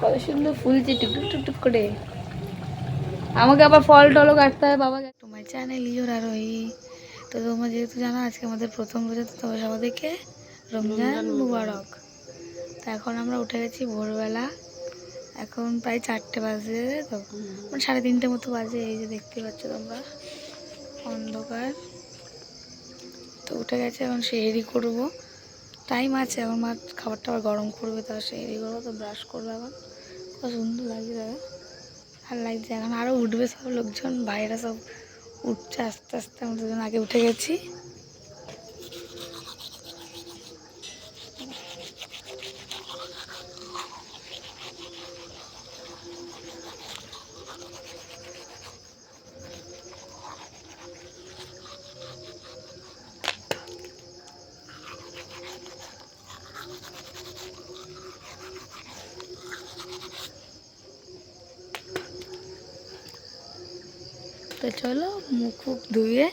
কত সুন্দর ফুলছে টুকটুক টুকটুক করে। আমাকে আবার ফল টলও কাটতে হয় বাবা তোমার চ্যানেল ইয়োর আরোহী তো তোমরা যেহেতু জানো আজকে আমাদের প্রথম রোজা তো তোমার সবাইকে রমজান মুবারক। তো এখন আমরা উঠে গেছি ভোরবেলা। এখন প্রায় চারটে বাজে তো মানে সাড়ে তিনটে মতো বাজে এই যে দেখতে পাচ্ছ তোমরা। অন্ধকার। তো উঠে গেছে এখন সেহেরি করব। টাইম আছে এখন মা খাবার টাবার গরম করবে তারা সেহেরি করব তো ব্রাশ করব এখন সুন্দর লাগছে দাদা। আর লাগছে। এখন আরও উঠবে সব লোকজন। বাইরে সব উঠছে আস্তে আস্তে। আমরা দুজন আগে উঠে গেছি। তো চলো, মুখ ফুক ধুয়ে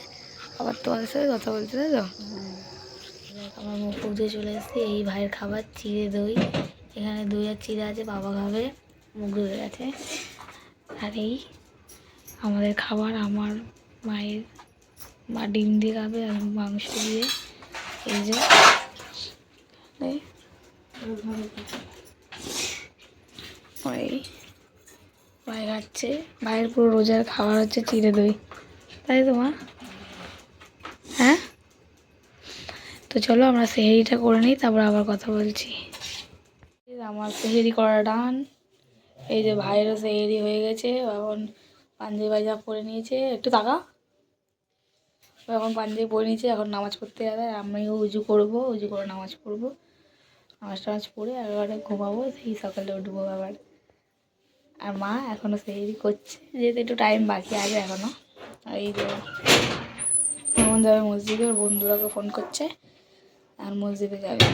আবার তোমাদের সাথে কথা বলতে তাই তো? আমার মুখ ফুক ধুয়ে চলে এসেছি। এই ভাইয়ের খাবার চিড়ে দই। এখানে দই আর চিড়ে আছে, বাবা খাবে। মুখ ধুয়ে গেছে। আর এই আমাদের খাবার আমার মায়ের মা ডিম দিয়ে খাবে আর মাংস দিয়ে। এই যে। এই। ভাই খাচ্ছে ভাইয়ের পুরো রোজার খাবার হচ্ছে চিড়ে দই। তাই তো মা? হ্যাঁ? তো চলো আমরা সেহেরিটা করে নিই, তারপর আবার কথা বলছি। আমার সেহেরি করা ডান। এই যে ভাইয়েরও সেহেরি হয়ে গেছে এখন পাঞ্জাবি পায়জা পরে নিয়েছে, একটু তাকা। এখন পাঞ্জাবি পরে নিয়েছে, এখন নামাজ পড়তে যাবে, আর আমিও উজু করব, উজু করে নামাজ পড়ব। নামাজ টামাজ পড়ে একেবারে ঘুমাবো, সেই সকালে উঠবো আবার। আর মা এখনও সেই করছে, যেহেতু একটু টাইম বাকি আছে এখনও। আর এই যে তখন যাবে মসজিদে, ওর বন্ধুরাকে ফোন করছে, আর মসজিদে যাবে।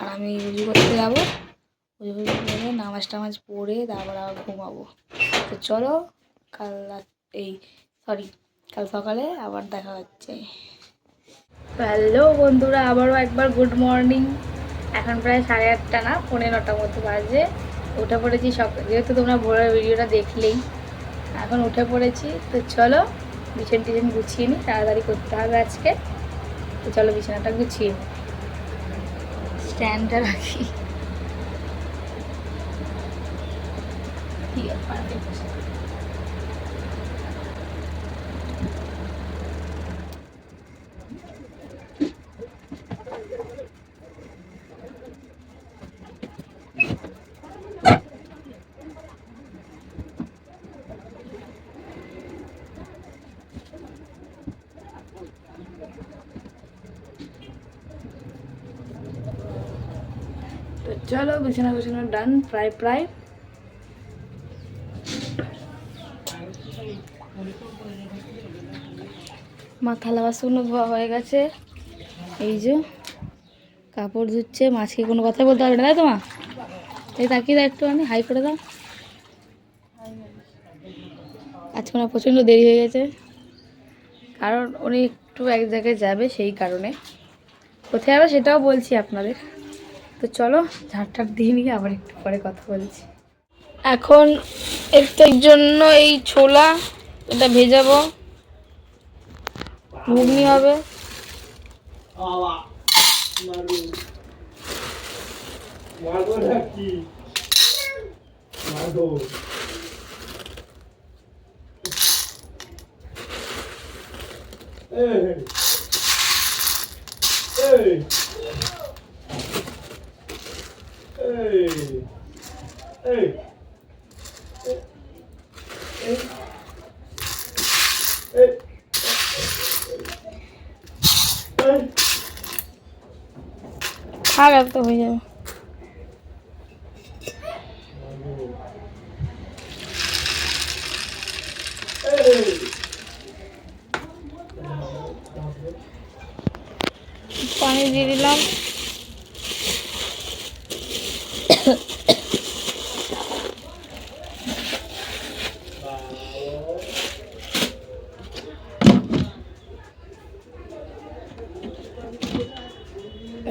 আর আমি উজু করতে যাব। উজু করে নামাজ টামাজ পড়ে তারপর আবার ঘুমাবো। তো চলো, কাল এই সরি কাল সকালে আবার দেখা হচ্ছে। হ্যালো বন্ধুরা, আবারও একবার গুড মর্নিং এখন প্রায় সাড়ে আটটা না পনেরো নটার মতো বাজে। উঠে পড়েছি সকাল যেহেতু তোমরা ভোরের ভিডিওটা দেখলেই। এখন উঠে পড়েছি, তো চলো বিছান টিছান গুছিয়ে নিই তাড়াতাড়ি করতে হবে আজকে। তো চলো বিছানাটা গুছিয়ে নিই স্ট্যান্ডটা রাখি। কি ব্যাপার দেখছি। তো চলো বিছানা বিছানা ডান প্রায় প্রায় মা থালা বাসনও ধোয়া হয়ে গেছে। এই যে কাপড় ধুচ্ছে, মাছকে কোনো কথাই বলতে পারবে না, তাই তো মা? এই তাকিয়ে দাও একটু, আমি হাই করে দাও। আজকে ওনার প্রচণ্ড দেরি হয়ে গেছে। কারণ উনি একটু এক জায়গায় যাবে সেই কারণে। কোথায় যাবে সেটাও বলছি আপনাদের। তো চলো ঝাড়টার দিয়ে নিয়ে আবার একটু পরে কথা বলছি। এখন একটার জন্য এই ছোলা এটা ভেজাবো। ঘুগনি হবে। মারবো নাকি আর তো হয়ে যাবে। পানি দিয়ে দিলাম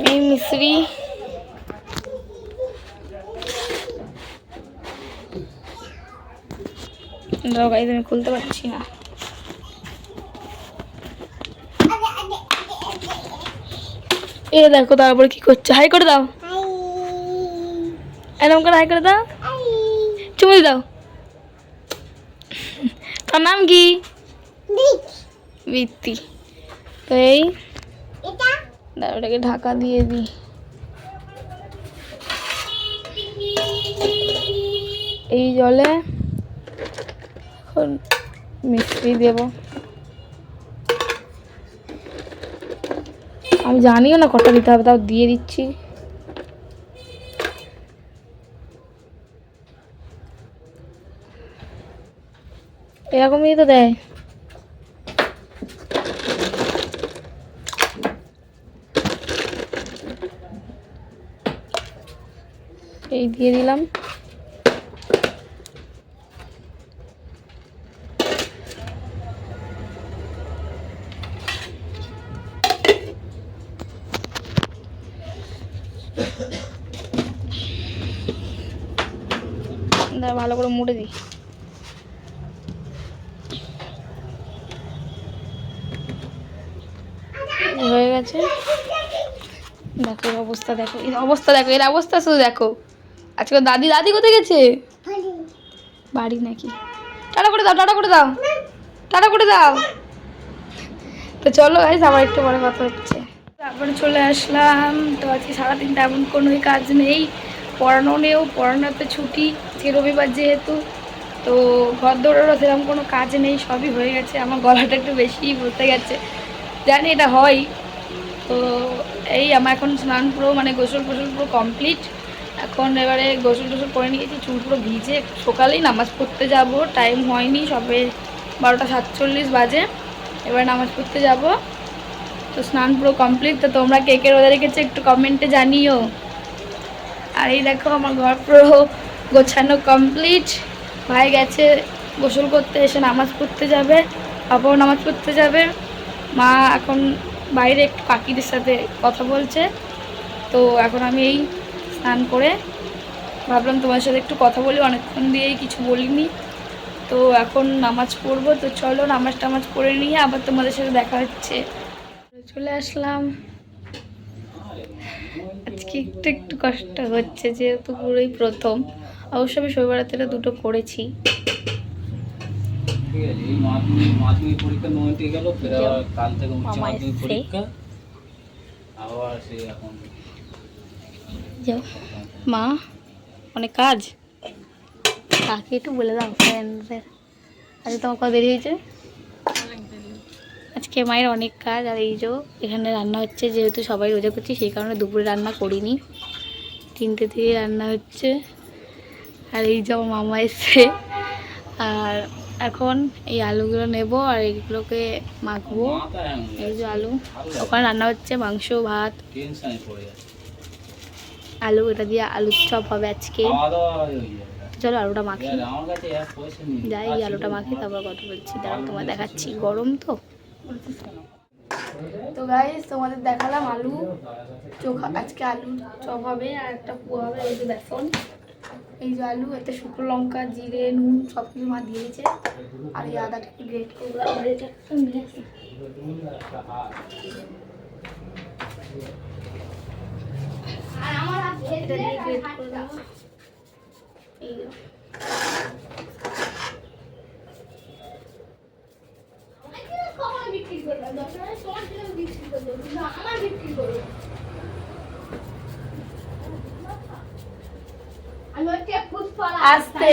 এই মিশ্রি গাইজ আমি খুলতে পারছি না। এ দেখো তারপরে কি করছে? হাই করে দাও। এরকম করে হাই করে দাও। চুমুই দাও। তার নাম কি? বৃত্তি তো এই ওটাকে ঢাকা দিয়ে দিই এই জলে এখন মিষ্টি দেব। আমি জানিও না কটা দিতে হবে, তাও দিয়ে দিচ্ছি। এরকমই তো দেয়। এই দিয়ে দিলাম। দাঁড়া ভালো করে মুড়ে দিই হয়ে গেছে। দেখো এর অবস্থা, দেখো, এর অবস্থা, দেখো, এর অবস্থা শুধু দেখো। আজকে দাদি দাদি কোথায় গেছে? বাড়ি নাকি। টাটা করে দাও, টাটা করে দাও। টাটা করে দাও। তো চলো গাইজ আবার একটু পরে কথা হচ্ছে। তারপরে চলে আসলাম। তো আজকে সারাদিন তেমন কোনোই কাজ নেই। পড়ানো নেও পড়ানোতে ছুটি। আজকে রবিবার যেহেতু, তো ঘর দৌড়ারও সেরকম কোনো কাজ নেই, সবই হয়ে গেছে। আমার গলাটা একটু বেশিই বলতে গেছে। জানি এটা হয়। তো এই আমার এখন স্নান পুরো মানে গোসল ফোসল পুরো কমপ্লিট এখন এবারে গোসল টোসল করে নিয়েছি, চুল পুরো ভিজে। সকালেই নামাজ পড়তে যাব টাইম হয়নি, সবে বারোটা সাতচল্লিশ বাজে। এবার নামাজ পড়তে যাব। তো স্নান পুরো কমপ্লিট তো তোমরা কে কে রোজা রেখেছো একটু কমেন্টে জানিও। আর এই দেখো আমার ঘর পুরো গোছানো কমপ্লিট ভাই গেছে গোসল করতে, এসে নামাজ পড়তে যাবে, বাবাও নামাজ পড়তে যাবে। মা এখন বাইরে একটু পাখিদের সাথে কথা বলছে। তো এখন আমি এই স্নান করে ভাবলাম তোমার সাথে একটু কথা বলি, অনেকক্ষণ দিয়েই কিছু বলিনি। তো এখন নামাজ পড়ব, তো চলো নামাজ টামাজ পড়ে নিয়ে আবার তোমাদের সাথে দেখা হচ্ছে। চলে আসলাম। আজকে একটু একটু কষ্ট হচ্ছে, যেহেতু পুরোই প্রথম। অবশ্য আমি শৈবারাত্রিটা দুটো করেছি। মা অনেক কাজ? কাকে একটু বলে দাও ফ্রেন্ডদের আজকে তোমার কত দেরি হয়েছে? আজকে মায়ের অনেক কাজ আর এই যে এখানে রান্না হচ্ছে যেহেতু সবাই রোজা করছি সেই কারণে দুপুরে রান্না করিনি। তিনটে থেকে রান্না হচ্ছে। আর এই যে মামা এসছে। আর এখন এই আলুগুলো নেব আর এইগুলোকে মাখবো। এই যে আলু। ওখানে রান্না হচ্ছে মাংস, ভাত। আলু, এটা দিয়ে আলুর চপ হবে আজকে। যাবে চলো আলুটা মাখি। যাই, এই আলুটা মাখি, তারপর কথা বলছি। দাঁড়াও তোমার দেখাচ্ছি। গরম তো। তো গাইস তোমাদের দেখালাম আলু। চোখা আজকে আলু চপ হবে আর একটা পোয়া হবে, এই যে বেসন এই যে আলু এতে শুকনো লঙ্কা জিরে নুন সব কিছু মা দিয়েছে। আর এই আদাটা একটু গ্রেট করব করে দেবো এই যে। আস্তে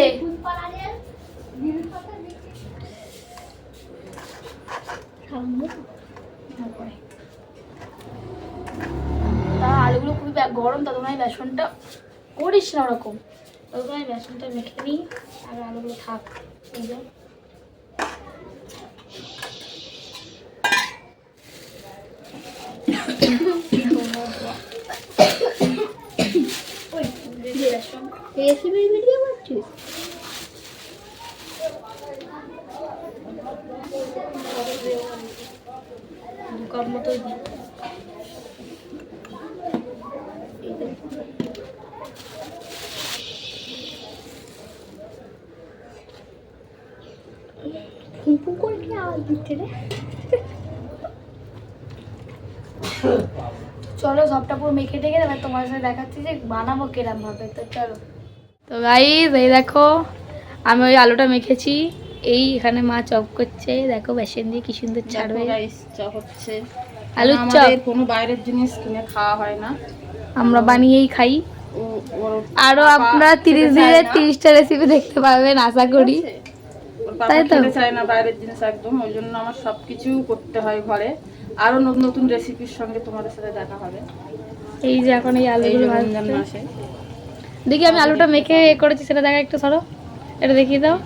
তা আলুগুলো খুবই গরম তা আমি বেসনটা করিস না ওরকম। আমি বেসনটা মেখে নিই আর আলুগুলো থাক। এই যে ওই, দিয়ে বেসন। দু কাপ মতো দিই এই যে। ফুপু করে কি আওয়াজ দিচ্ছে রে চলো সবটা পুরো মেখে টেকে এবার তোমার সাথে দেখাচ্ছি যে বানাবো কিরম ভাবে তো চলো তো গাইজ এই দেখো আমি ওই আলুটা মেখেছি। এই এখানে মা চপ করছে। দেখো বেসন দিয়ে কি সুন্দর ছাড়বে। চপ হচ্ছে। আলুর চপ। কোনো বাইরের জিনিস কিনে খাওয়া হয় না। আমরা বানিয়েই খাই। আরও আপনারা তিরিশ দিনের তিরিশটা রেসিপি দেখতে পাবেন আশা করি। তাই তো? চায় না বাইরের জিনিস একদম ওই জন্য আমার সব কিছু করতে হয় ঘরে। আরও নতুন নতুন রেসিপির সঙ্গে তোমাদের সাথে দেখা হবে। এই যে এখন এই আলুগুলো মাসে। দেখি আমি আলুটা মেখে এ করেছি সেটা দেখা একটু সরো। এটা দেখিয়ে দাও।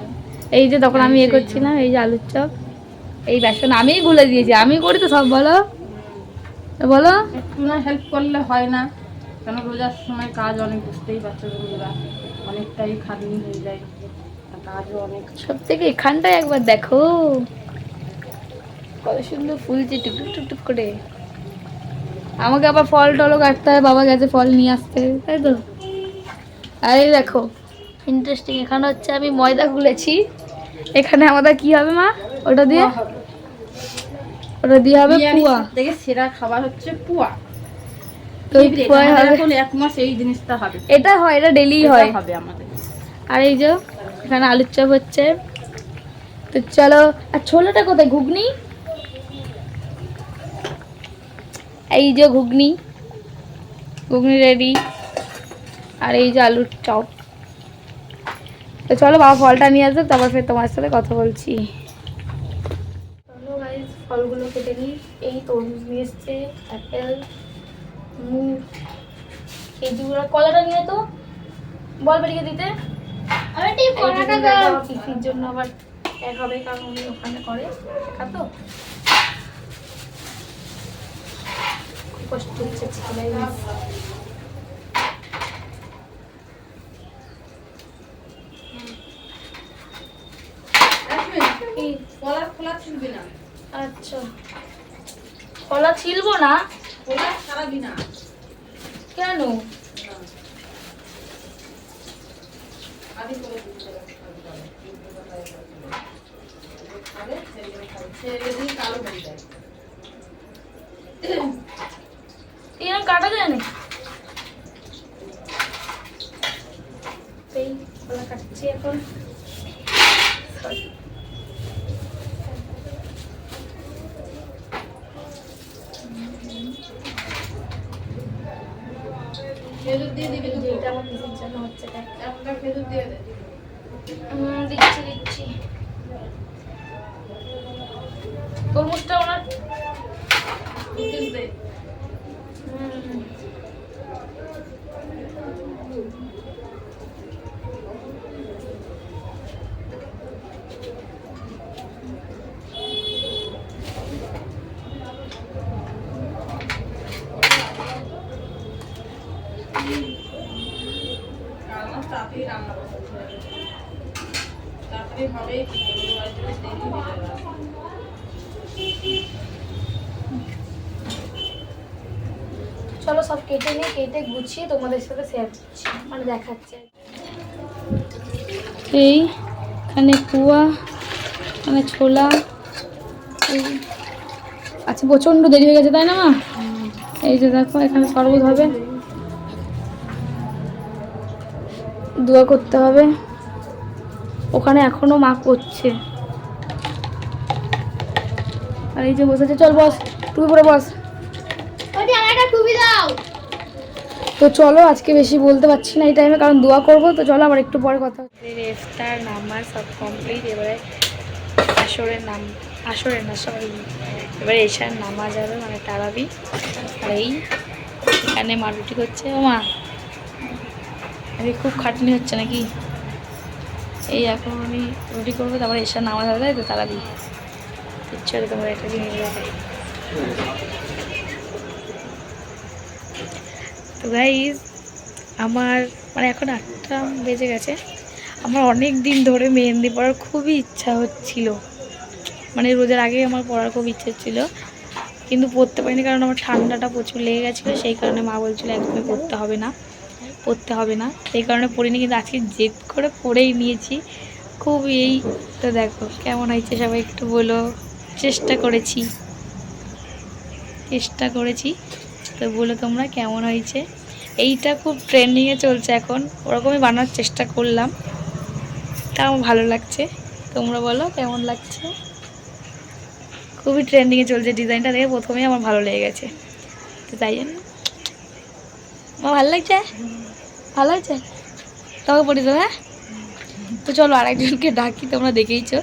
এই যে তখন আমি এ করছিলাম এই যে আলুর চপ এই বেসন আমিই গুলে দিয়েছি। আমি করি তো সব বলো। বলো। একটু না হেল্প করলে হয় না কেন রোজার সময় কাজ অনেক বুঝতেই পারছ অনেকটাই খাটনি হয়ে যায় কাজও অনেক। সব থেকে এখানটায় একবার দেখো। কত সুন্দর ফুলছে টুকটুক টুকটুক করে। আমাকে আবার ফল টলও কাটতে হয় বাবা গেছে ফল নিয়ে আসতে। তাই তো? আর এই দেখো ইন্টারেস্টিং এখানে হচ্ছে আমি ময়দা গুলেছি। এখানে আমাদের কি হবে মা? ওটা দিয়ে? ওটা দিয়ে হবে পুয়া। সবথেকে সেরা খাবার হচ্ছে পুয়া। এটা হয় এটা ডেলি হয়। আর এই যে এখানে আলুর চপ হচ্ছে। তো চলো আর ছোলাটা কোথায়? ঘুগনি? এই যে ঘুগনি। ঘুগনি রেডি আর এই যে আলুর চপ। তো চলো বাবা ফলটা নিয়ে আসবে তারপর ফের তোমার সাথে কথা বলছি। চলো গাইজ ফলগুলো কেটে নিই। এই তরমুজ নিয়ে এসছে অ্যাপেল খেজুর আর কলাটা নিয়ে তো। বল বেরিয়ে দিতে। এই পিসির জন্য আবার এক হবে কারণ উনি ওখানে করে শেখা তো। খুব কষ্ট হচ্ছে ছিলবে না। আচ্ছা। কলা ছিলবো না? কলা ছাড়াবি না। কেন আদি করে দিতে হবে। খাবে, ছেড়ে খাবে। ছেড়ে দিয়ে কালো হয়ে যায় এরকম কাটা যায় না এই কলা কাটছি এখন Sorry. খেজুর দিয়ে দিবি দুটো এটা আমার কিসের জন্য হচ্ছে একটা খেজুর দিয়ে দে দিচ্ছি দিচ্ছি। তরমুজটা ওনার। দে হুম, রান্না তাড়াতাড়ি রান্না বসাতে হবে তাড়াতাড়ি হবে কি করব আর যদি দেরি চলো সব কেটে নিয়ে কেটে গুছিয়ে তোমাদের সাথে শেয়ার করছি মানে দেখাচ্ছি। এই এখানে কুয়া এখানে ছোলা এই। আচ্ছা প্রচণ্ড দেরি হয়ে গেছে তাই না মা? এই যে দেখো এখানে শরবত হবে। দোয়া করতে হবে। ওখানে এখনও মা করছে। আর এই যে বসেছে চল বস তুই পরে বস। তো চলো আজকে বেশি বলতে পারছি না এই টাইমে কারণ দোয়া করব। তো চলো আবার একটু পরে কথা রেফতার নামাজ সব কমপ্লিট এবারে আসরের নাম আসরের না সরি এবারে এশার নামাজ হবে মানে তারাবি। আর এই এখানে মারুটি করছে ও মা। আজকে খুব খাটনি হচ্ছে নাকি? এই এখন আমি রুটি করব, তারপরে এশার নামাজ হবে, তাই তো? তারাবি চলো তোমার এটা জিনিস দেখাই তো গাইজ আমার মানে এখন আটটা বেজে গেছে। আমার অনেক দিন ধরে মেহেন্দি পড়ার খুবই ইচ্ছা হচ্ছিল। মানে রোজার আগে আমার পড়ার খুব ইচ্ছে ছিল। কিন্তু পড়তে পারিনি কারণ আমার ঠান্ডাটা প্রচুর লেগে গেছিল, সেই কারণে মা বলছিল একদমই পড়তে হবে না। পড়তে হবে না। সেই কারণে পড়িনি, কিন্তু আজকে জেদ করে পড়েই নিয়েছি। খুব এই, তো দেখো কেমন হয়েছে সবাই একটু বলো। চেষ্টা করেছি। চেষ্টা করেছি। তো বলো তোমরা কেমন হয়েছে? এইটা খুব ট্রেন্ডিংয়ে চলছে এখন। ওরকমই বানানোর চেষ্টা করলাম। তা আমার ভালো লাগছে। তোমরা বলো কেমন লাগছে? খুবই ট্রেন্ডিংয়ে চলছে ডিজাইনটা দেখে প্রথমেই আমার ভালো লেগে গেছে। তো তাই জন্য। আমার ভালো লাগছে? ভালো লাগছে তোমাকে পড়ি দেবো হ্যাঁ? তো চলো আরেকজনকে ডাকি তোমরা দেখেইছো।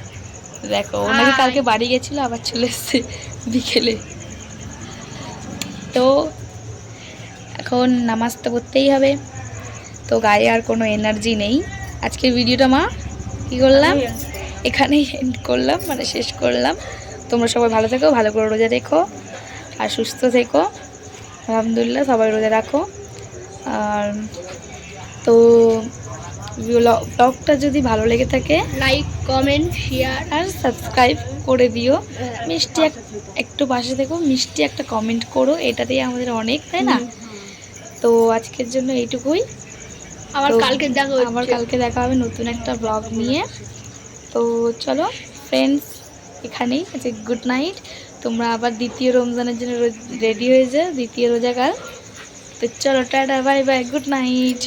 দেখো ওনাকে কালকে বাড়ি গেছিল আবার চলে এসছে বিকেলে। তো এখন নামাজ তো করতেই হবে। তো গায়ে আর কোনো এনার্জি নেই। আজকের ভিডিওটা মা কী করলাম? এখানেই এন্ড করলাম মানে শেষ করলাম। তোমরা সবাই ভালো থেকো ভালো করে রোজা রেখো আর সুস্থ থেকো। আলহামদুলিল্লাহ সবাই রোজা রাখো। আর তো ব্লগটা যদি ভালো লেগে থাকে লাইক কমেন্ট শেয়ার আর সাবস্ক্রাইব করে দিও। মিষ্টি এক একটু পাশে থেকো মিষ্টি একটা কমেন্ট করো এটাতেই আমাদের অনেক তাই না? তো আজকের জন্য এইটুকুই। আবার কালকে দেখা আবার কালকে দেখা হবে নতুন একটা ব্লগ নিয়ে। তো চলো ফ্রেন্ডস এখানেই আছে গুড নাইট তোমরা আবার দ্বিতীয় রমজানের জন্য রেডি হয়ে যাও দ্বিতীয় রোজাকাল। তো চলো tata bye bye good night